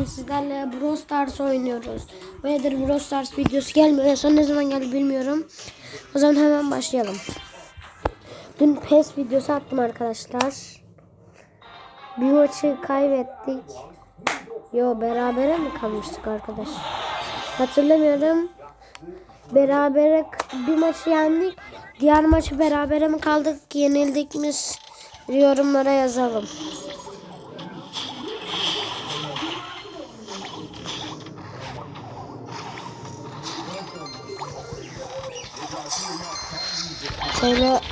bugün sizlerle Brawl Stars oynuyoruz. Bayağıdır Brawl Stars videosu gelmiyor. Son ne zaman geldi bilmiyorum. O zaman hemen başlayalım. Dün PES videosu attım arkadaşlar. Bir maçı kaybettik. Yo berabere mi kalmıştık arkadaş? Hatırlamıyorum. Berabere bir maçı yendik. Diğer maçı berabere mi kaldık, yenildik mi? Yorumlara yazalım. Hop.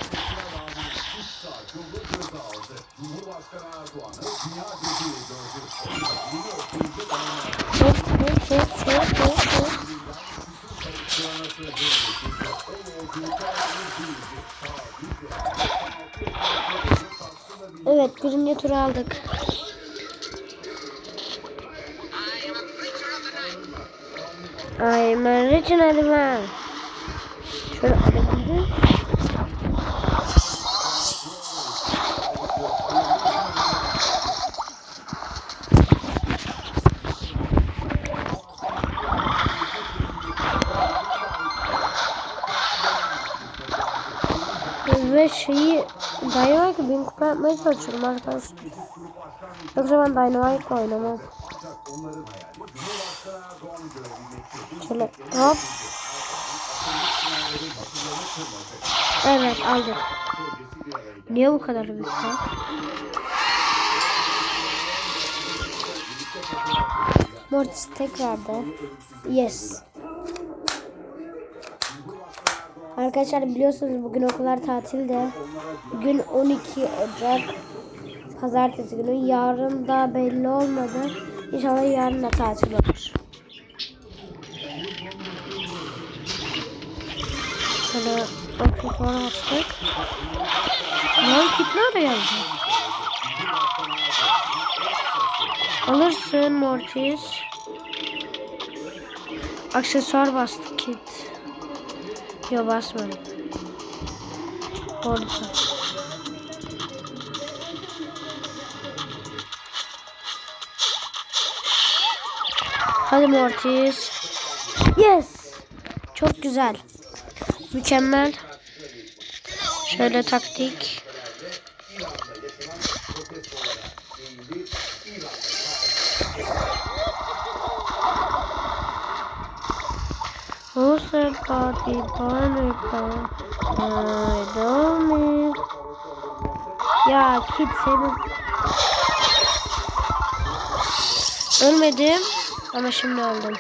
Evet birinci turu aldık. I'm a original man. Şöyle alabildim. Yapmaya çalışıyorum arkadaşlar. Yoksa ben Dynamite oynamam. Şöyle hop. Evet aldık. Niye bu kadar büyük? Mortis tekrarda. Yes. Arkadaşlar biliyorsunuz bugün okullar tatilde. Bugün 12 Ocak Pazartesi günü. Yarın da belli olmadı. İnşallah yarın da tatil olur. Şöyle aksesuar açtık. Lan kit nerede geldi? Alırsın Mortis. Aksesuar bastı kit. Yo basmadım. Orada. Hadi Mortis. Yes. Çok güzel. Mükemmel. Şöyle taktik. The party banner need. Ya kit senin. Ölmedim ama şimdi öldüm.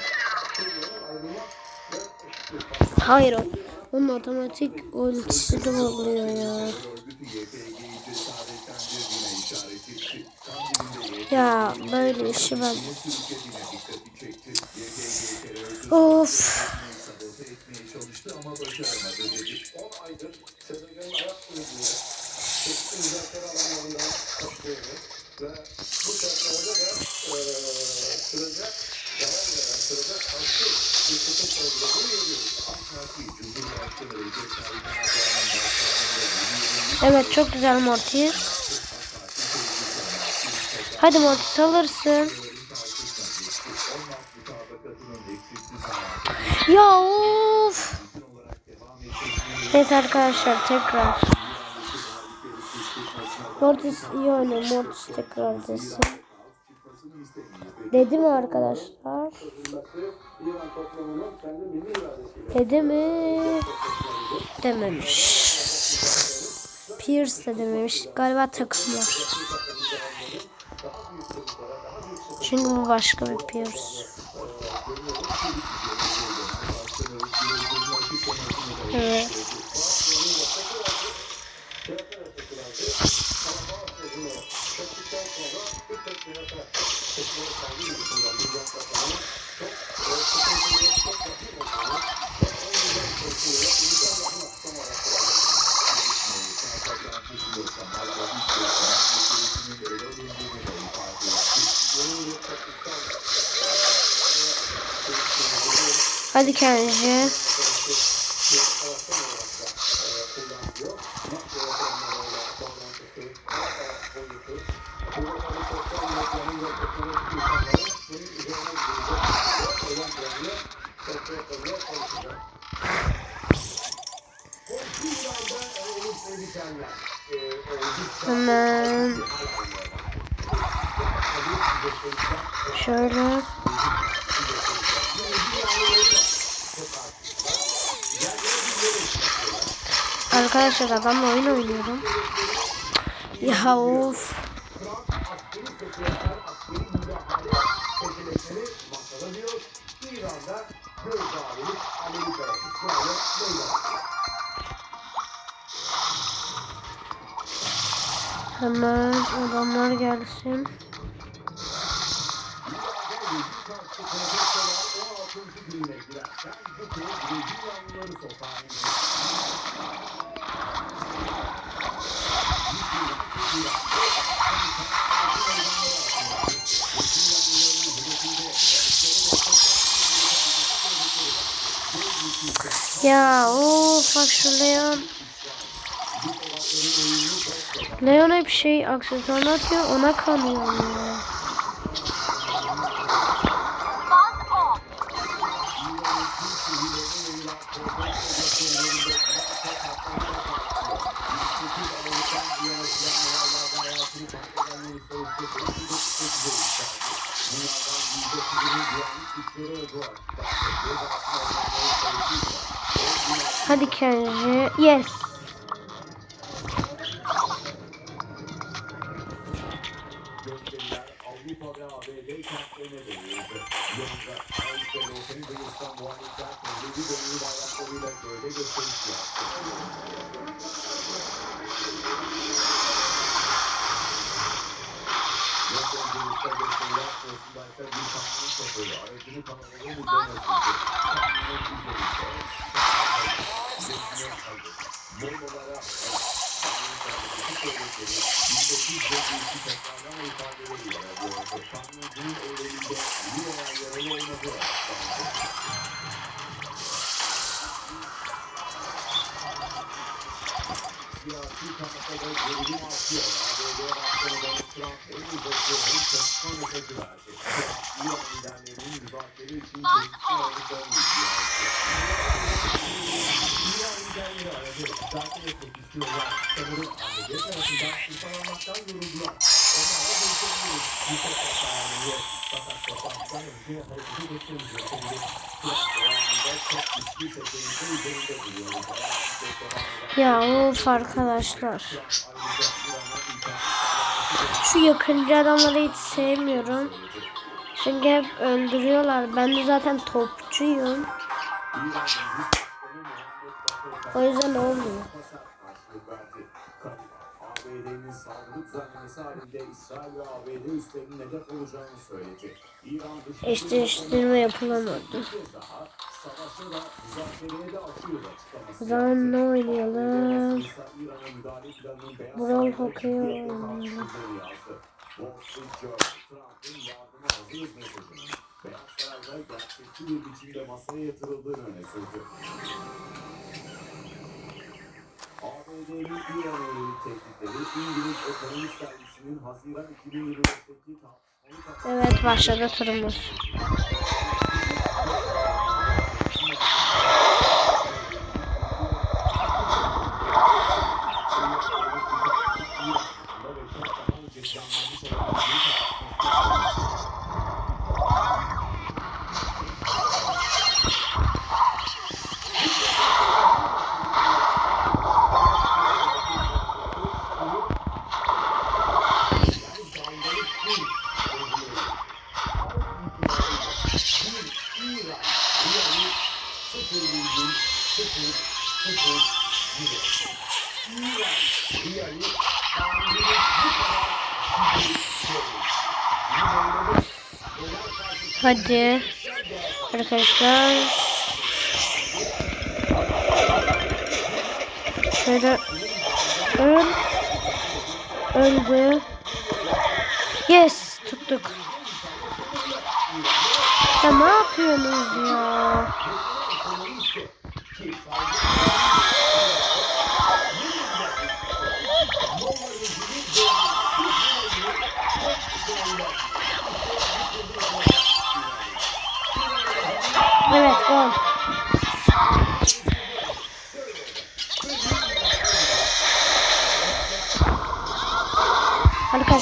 Hayır o. Onun otomatik ultisi de oluyor ya. Ya böyle işi ben. Of. Evet çok güzel Mortis. Hadi Mortis alırsın. Ya of. Evet arkadaşlar tekrar. Mortis iyi oynuyor. Mortis tekrar desin. Dedi mi arkadaşlar? Dedi mi? Dememiş. Pierce de dememiş. Galiba takımlar. Çünkü bu başka bir Pierce. Evet. Hadi Kenji. Arkadaşlar adamla oyun oynuyorum. Ya of. Hemen adamlar gelsin. Ya of bak şu Leon. Leon hep şey aksesuar atıyor ona kanıyor. Hadi Kenji. Yes. Gösteriler sırasında ise bir kamyon şoförü aracını kanalının üzerine sürdü. Kamyonun üzerinde Geçmiyor kaldı. Bombalara Siyasi kamuda gerilim artıyor. Ya of arkadaşlar. Şu yakıncı adamları hiç sevmiyorum. Çünkü hep öldürüyorlar. Ben de zaten topçuyum. O yüzden olmuyor. ABD'nin saldırı düzenlemesi halinde İsrail ve ABD üslerinin hedef olacağını söyledi. İran Eşleştirme yapılamadı. O zaman ne oynayalım? Brawl Hockey oynayalım. Beyaz Saray'da gerçekçi bir biçimde masaya yatırıldığını öne sürdü. ABD'nin İran'a yönelik tehditleri İngiliz Ekonomist Dergisi'nin Haziran 2025'teki tartışmalı Evet başladı turumuz. Hadi. Arkadaşlar. Şöyle öl. Öldü. Yes tuttuk. Ya ne yapıyorsunuz ya?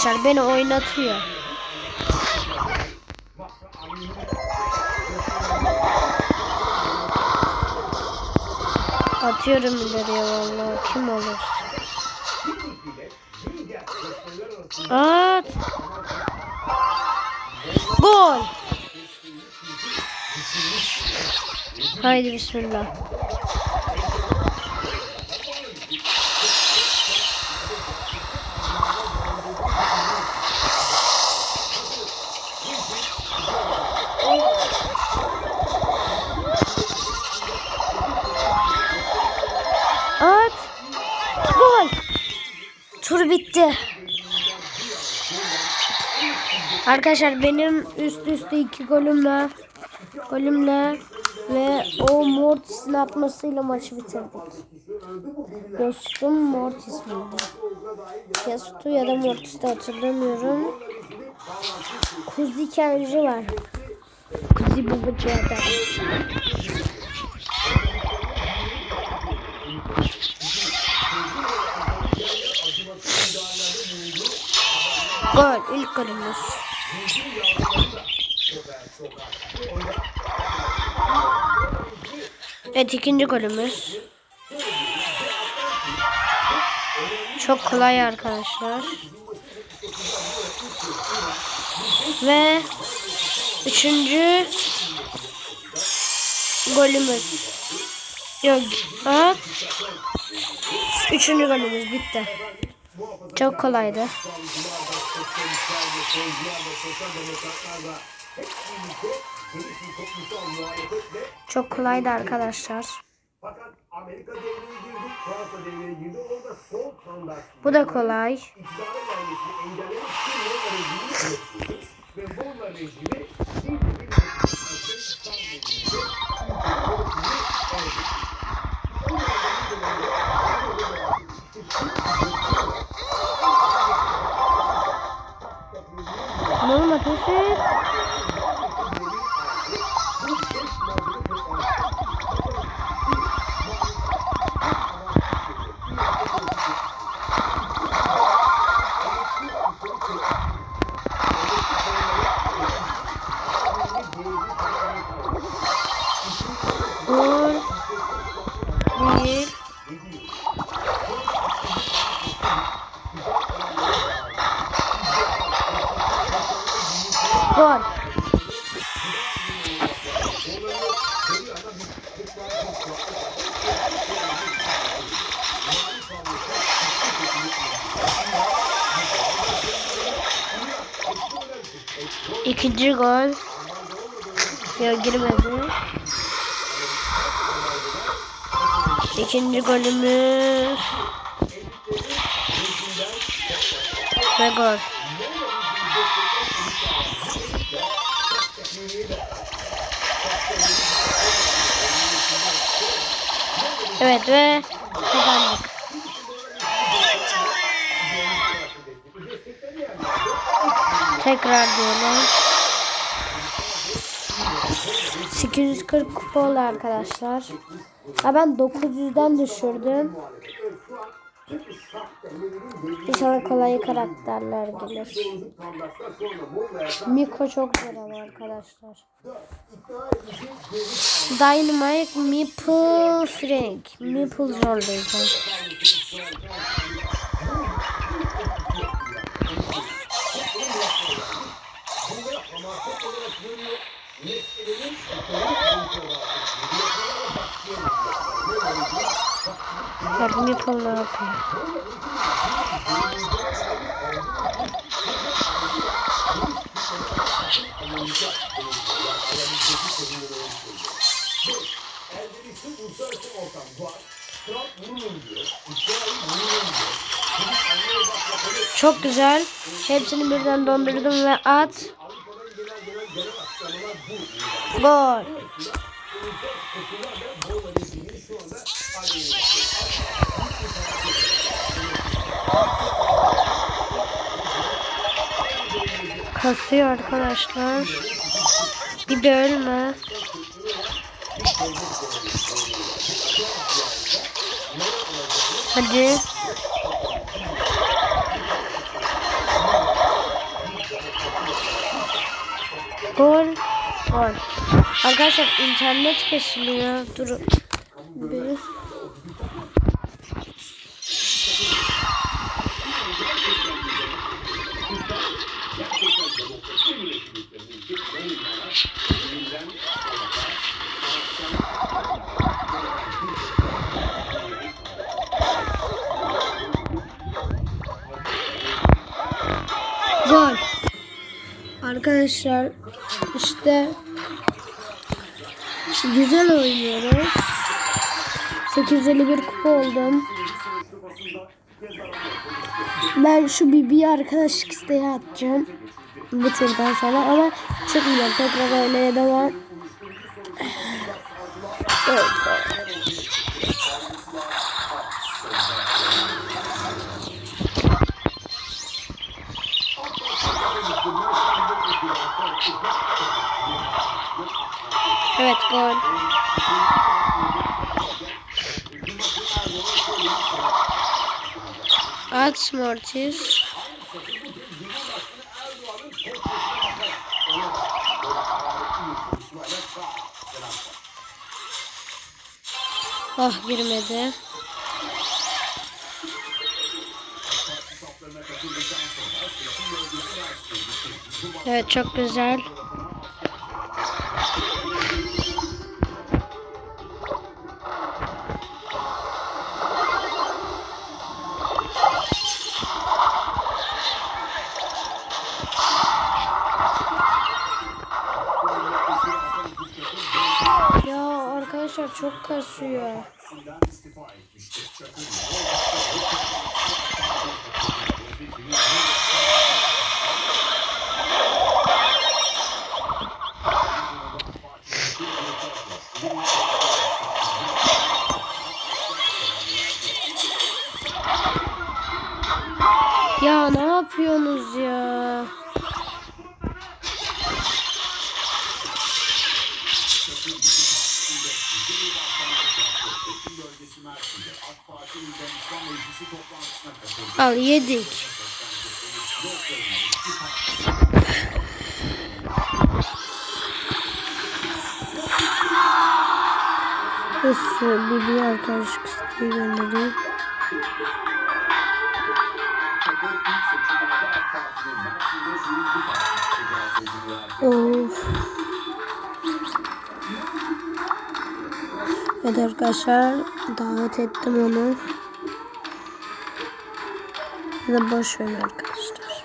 Arkadaşlar beni oynatıyor. Atıyorum ileriye vallahi kim olur? At. Gol. Haydi bismillah. Arkadaşlar benim üst üste iki golümle golümle ve o Mortis'in atmasıyla maçı bitirdik. Dostum Mortis miydi? Yasutu ya da Mortis'te hatırlamıyorum. Kuzi Kenji var. Kuzi babacı adam. Gol, ilk golümüz. Evet, ikinci golümüz. Çok kolay arkadaşlar. Ve üçüncü golümüz. Yok, at. Üçüncü golümüz bitti. Çok kolaydı. Çok kolaydı arkadaşlar. Fakat Amerika devreye girdi, Fransa devreye girdi. Orada sol kandaş Bu da kolay. iktidara gelmesini engellemek için yine rejimi yönetiyordu. Ve bununla rejimi bir bir devrinde Oğlum ateş Gol. İkinci gol. Ya girmedi. İkinci golümüz. Ve gol. Evet ve kazandık. Tekrar diyelim. 840 kupa oldu arkadaşlar. Ha ben 900'den düşürdüm. İnşallah kolay karakterler gelir. Miko çok zor arkadaşlar. Dynamite Meeple Frank. Meeple zorlayacağım. Bak Meeple ne yapıyor? Çok güzel. Hepsini birden dondurdum ve at. Gol. Kasıyor arkadaşlar. Bir de ölme. Hadi. Gol. Gol. Arkadaşlar internet kesiliyor. Durun. Bir. Arkadaşlar işte güzel oynuyoruz. 851 kupa oldum. Ben şu Bibi'yi arkadaşlık isteği atacağım. Bu turdan sonra ama çıkmayacağım. Tekrar oynaya devam. Evet. Evet gol. At Mortis. Ah girmedi. Evet çok güzel. Arkadaşlar çok kasıyor. Al yedik. Neyse bir bir arkadaşlık isteği göndereyim. Of. Evet arkadaşlar davet ettim onu. Da boş verin arkadaşlar.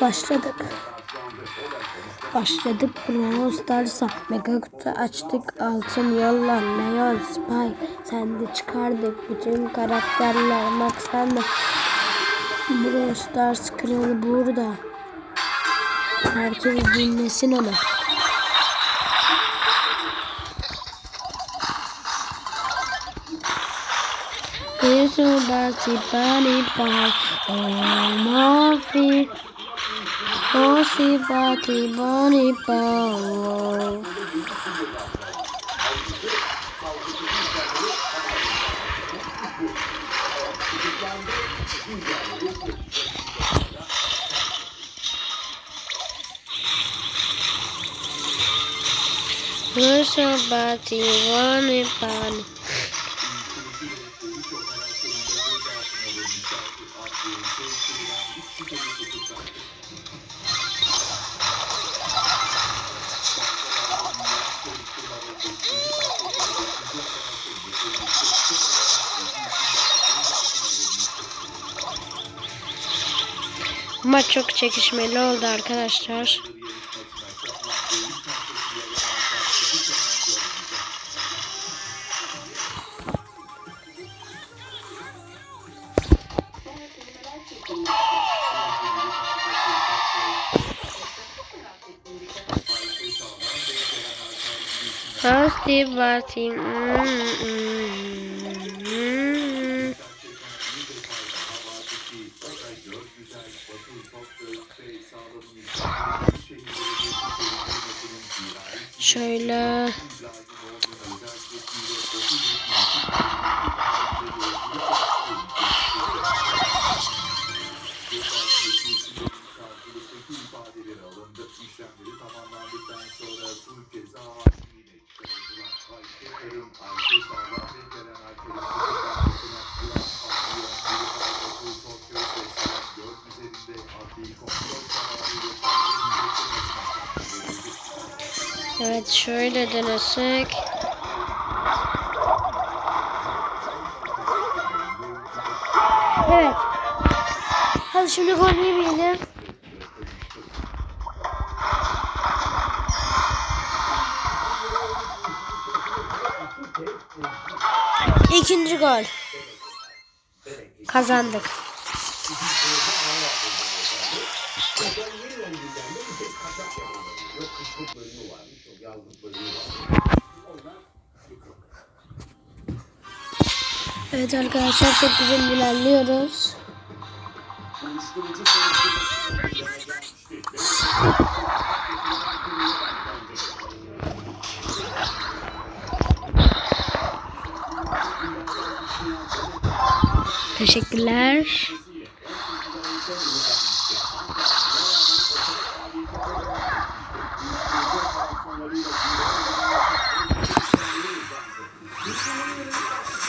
Başladık. Başladık Brawl Stars'a. Mega kutu açtık. Altın yolla. Neon Spy. Sen de çıkardık. Bütün karakterler. Max sen de. Brawl Stars kralı burada. Herkes dinlesin onu. Yesu basi bani pai Oh mafi Osi bati bani. Pao Yesu bati bani bani Maç çok çekişmeli oldu arkadaşlar. Hasti bati. Mm, mm, Şöyle. Thank you. Evet şöyle denesek. Evet. Hadi şimdi gol yemeyelim. İkinci gol. Kazandık. Evet arkadaşlar çok güzel ilerliyoruz. Teşekkürler.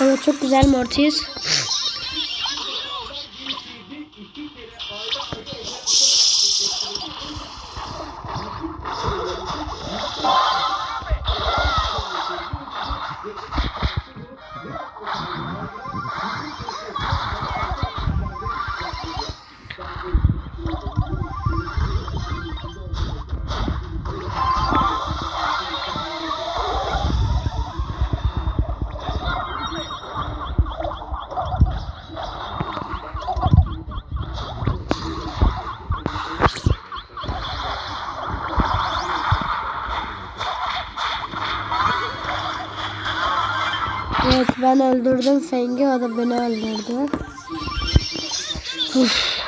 Evet çok güzel Mortis. Evet ben öldürdüm Feng'i o da beni öldürdü. Uf.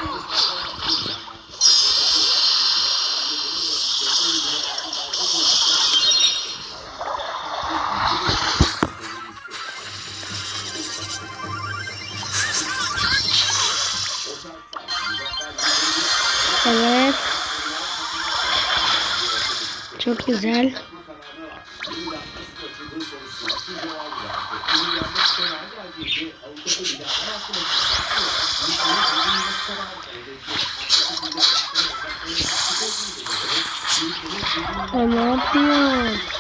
Evet. Çok güzel. Ne?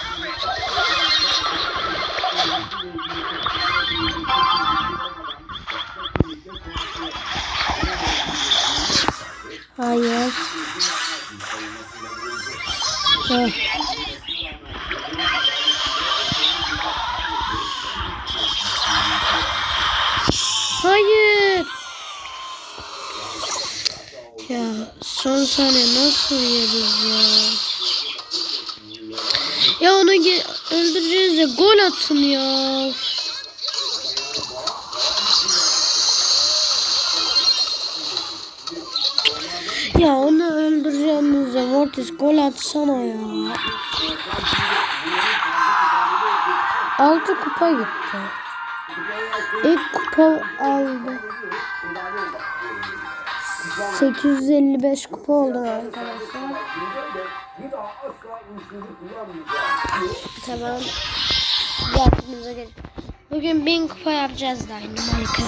Hayır. Heh. Hayır. Ya son saniye nasıl yeriz ya? Ya onu öldüreceğiz de gol atsın ya. Ya onu öldüreceğimize Mortis gol atsana ya. Altı kupa gitti. İlk kupa aldı. 855 kupa oldu arkadaşlar. Tamam. Yaptığımıza geç. Bugün 1000 kupa yapacağız Dynamite'ı.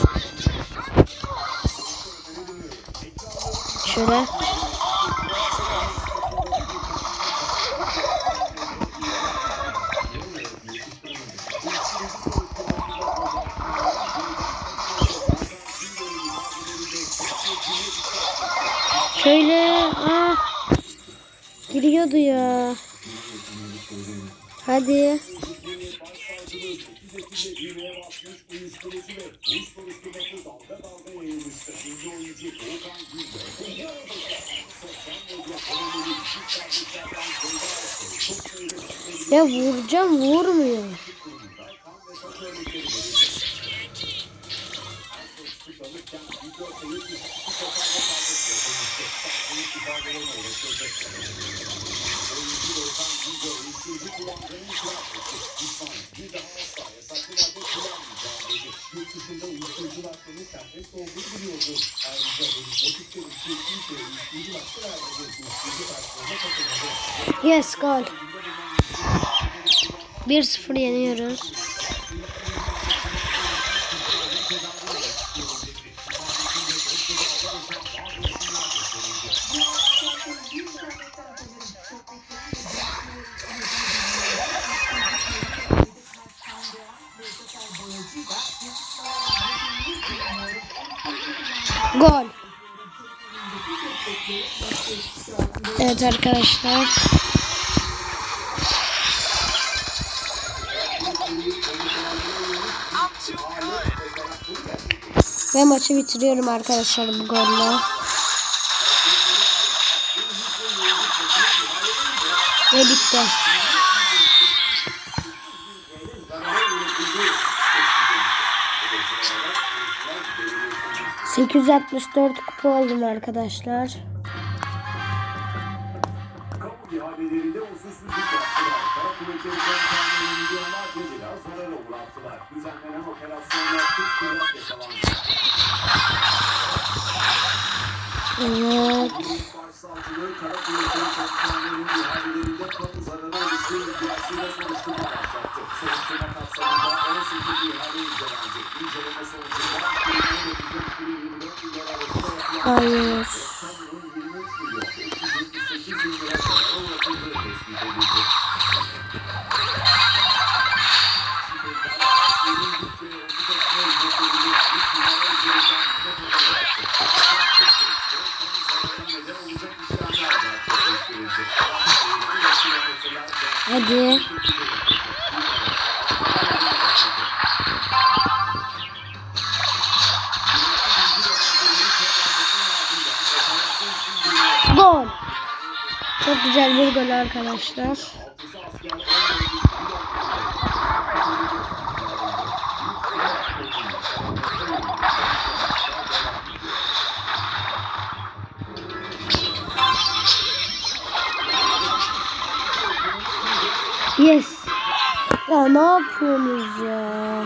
Şöyle. Şöyle. Giriyordu ya. Hadi. Ya vuracağım vurmuyor. Yes gol. 1-0 yeniyoruz. Evet arkadaşlar. Ve maçı bitiriyorum arkadaşlar bu golle. Ve bitti. ...864 kupa oldum arkadaşlar. Milyonlarca. Evet. Hadi. Gol. Çok güzel bir gol arkadaşlar. Ne yapıyorsunuz ya?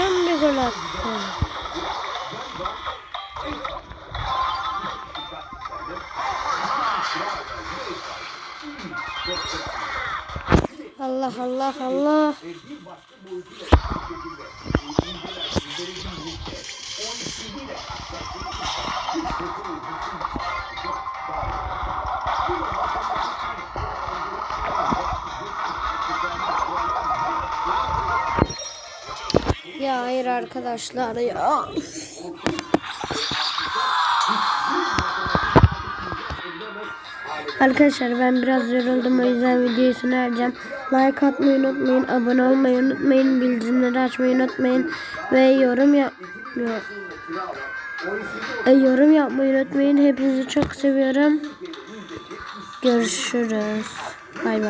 Onlardan bir gol attı. Allah Allah Allah. Arkadaşlar ya. Arkadaşlar ben biraz yoruldum o yüzden videoyu sona ereceğim. Like atmayı unutmayın, abone olmayı unutmayın, bildirimleri açmayı unutmayın ve yorum yap e, yorum yapmayı unutmayın. Hepinizi çok seviyorum. Görüşürüz. Bay bay.